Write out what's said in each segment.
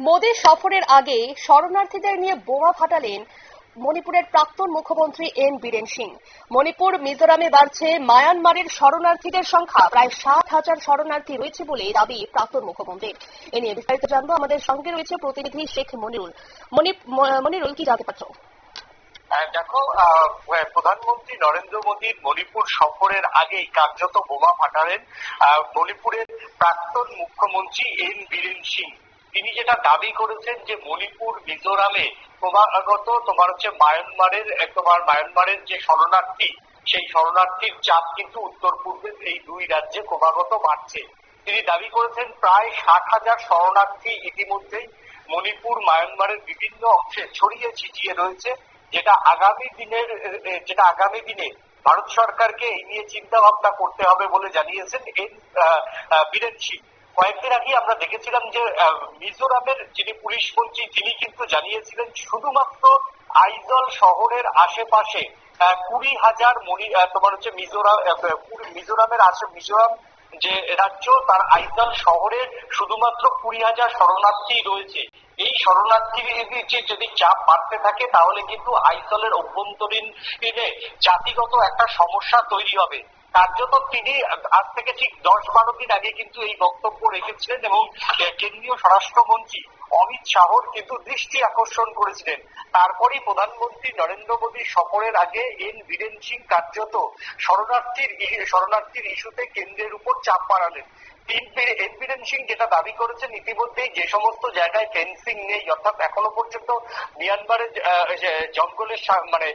মোদী সফরের আগে শরণার্থীদের নিয়ে বোমা ফাটালেন মণিপুরের প্রাক্তন মুখ্যমন্ত্রী এন বীরেন সিং। মণিপুর, মিজোরামে বাড়ছে মায়ানমারের শরণার্থীদের সংখ্যা। প্রায় সাত হাজার শরণার্থী রয়েছে বলে দাবি প্রাক্তন মুখ্যমন্ত্রীর। এ নিয়ে বিস্তারিত জানব। আমাদের সঙ্গে রয়েছে প্রতিনিধি শেখ মনিরুল। মনি- মনিরুল, কি জানতে পারছ? দেখো প্রধানমন্ত্রী নরেন্দ্র মোদীর মণিপুর সফরের আগেই কার্যত বোমা ফাটালেন। মণিপুরের প্রাক্তন মুখ্যমন্ত্রী এন বীরেন সিং। তিনি যেটা দাবি করেছেন যে মণিপুর, মিজোরামে ক্রমাগত তোমার হচ্ছে মায়ানমারের তোমার মায়ানমারের যে শরণার্থী, সেই শরণার্থীর চাপ কিন্তু উত্তর পূর্বের এই দুই রাজ্যে ক্রমাগত বাড়ছে। তিনি দাবি করেছেন প্রায় ষাট হাজার শরণার্থী ইতিমধ্যেই মণিপুর, মায়ানমারের বিভিন্ন অংশে ছড়িয়ে ছিটিয়ে রয়েছে, যেটা আগামী দিনের যেটা আগামী দিনে ভারত সরকারকে এই নিয়ে চিন্তা ভাবনা করতে হবে বলে জানিয়েছেন এন বীরেন সিং। কয়েকদিন আগে আমরা দেখেছিলাম যে মিজোরামের যিনি পুলিশ মন্ত্রী, তিনি কিন্তু জানিয়েছিলেন শুধুমাত্র আইজল শহরের আশেপাশে কুড়ি হাজার মনি তোমার হচ্ছে মিজোরাম মিজোরামের আশে, মিজোরাম যে রাজ্য, তার আইজল শহরে শুধুমাত্র কুড়ি হাজার শরণার্থী রয়েছে। এই শরণার্থীর যে যদি চাপ বাড়তে থাকে, তাহলে কিন্তু আইসলের অভ্যন্তরীণ জাতিগত একটা সমস্যা তৈরি হবে। কার্যত তিনি আজ থেকে ঠিক দশ বারো দিন আগে কিন্তু এই বক্তব্য রেখেছিলেন এবং কেন্দ্রীয় স্বরাষ্ট্রমন্ত্রী অমিত শাহর কিন্তু দৃষ্টি আকর্ষণ করেছিলেন। তারপরই প্রধানমন্ত্রী নরেন্দ্র মোদী সফরের আগে এন বীরেন সিং কার্যত শরণার্থীর শরণার্থীর ইস্যুতে কেন্দ্রের উপর চাপ বাড়ালেন। সিং যেটা দাবি করেছেন ইতিমধ্যেই যে সমস্ত জায়গায় ফেন্সিং নেই, অর্থাৎ এখনও পর্যন্ত মিয়ানমারের জঙ্গলের মানে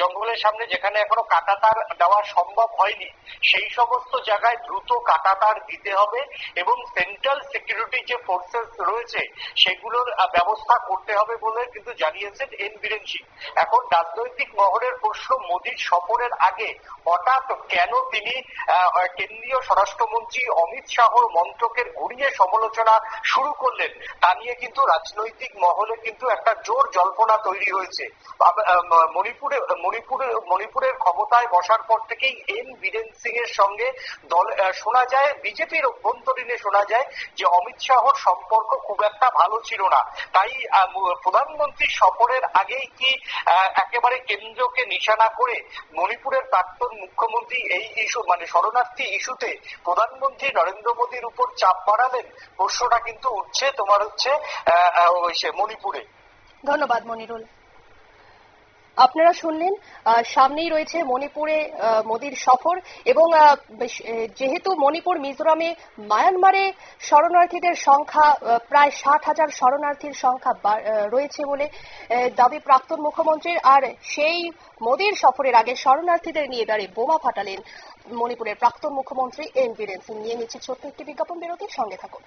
জঙ্গলের সামনে যেখানে এখনও কাটাতার দেওয়া সম্ভব হয়নি, সেই সমস্ত জায়গায় দ্রুত কাটাতার দিতে হবে এবং সেন্ট্রাল সিকিউরিটি যে ফোর্সেস রয়েছে, সেগুলোর ব্যবস্থা করতে হবে বলে কিন্তু জানিয়েছেন এন বীরেন এখন রাজনৈতিক মহলের প্রশ্ন মোদীর সফরের আগে হঠাৎ কেন তিনি কেন্দ্রীয় স্বরাষ্ট্রমন্ত্রী অমিত শাহর মন্ত্রকের ঘুরিয়ে সমালোচনা শুরু করলেন। তা নিয়ে কিন্তু রাজনৈতিক মহলে কিন্তু একটা জোর জল্পনা তৈরি হয়েছে। মণিপুরে মণিপুরে, মণিপুরের ক্ষমতায় বসার পর থেকেই এন বীরেন সিং এর সঙ্গে দল শোনা যায়, বিজেপির অভ্যন্তরীণে শোনা যায় যে অমিত শাহর সম্পর্ক খুব একটা ভালো ছিল না। তাই প্রধানমন্ত্রী সফরের আগেই কি একেবারে কেন্দ্রকে নিশানা করে মণিপুরের প্রাক্তন মুখ্যমন্ত্রী এই ইস্যু মানে শরণার্থী ইস্যুতে প্রধানমন্ত্রী নরেন্দ্র মোদীর উপর চাপ বাড়াবেন প্রশ্নটা কিন্তু উঠছে তোমার হচ্ছে মণিপুরে। ধন্যবাদ মনিরুল। আপনারা শুনলেন সামনেই রয়েছে মণিপুরে মোদীর সফর এবং যেহেতু মণিপুর, মিজোরামে মায়ানমারে শরণার্থীদের সংখ্যা প্রায় ষাট হাজার শরণার্থীর সংখ্যা রয়েছে বলে দাবি প্রাক্তন মুখ্যমন্ত্রীর। আর সেই মোদীর সফরের আগে শরণার্থীদের নিয়ে দাঁড়িয়ে বোমা ফাটালেন মণিপুরের প্রাক্তন মুখ্যমন্ত্রী এন বীরেন সিং নিয়ে নিচ্ছে ছোট্ট একটি বিজ্ঞাপন বিরতির সঙ্গে থাকুন।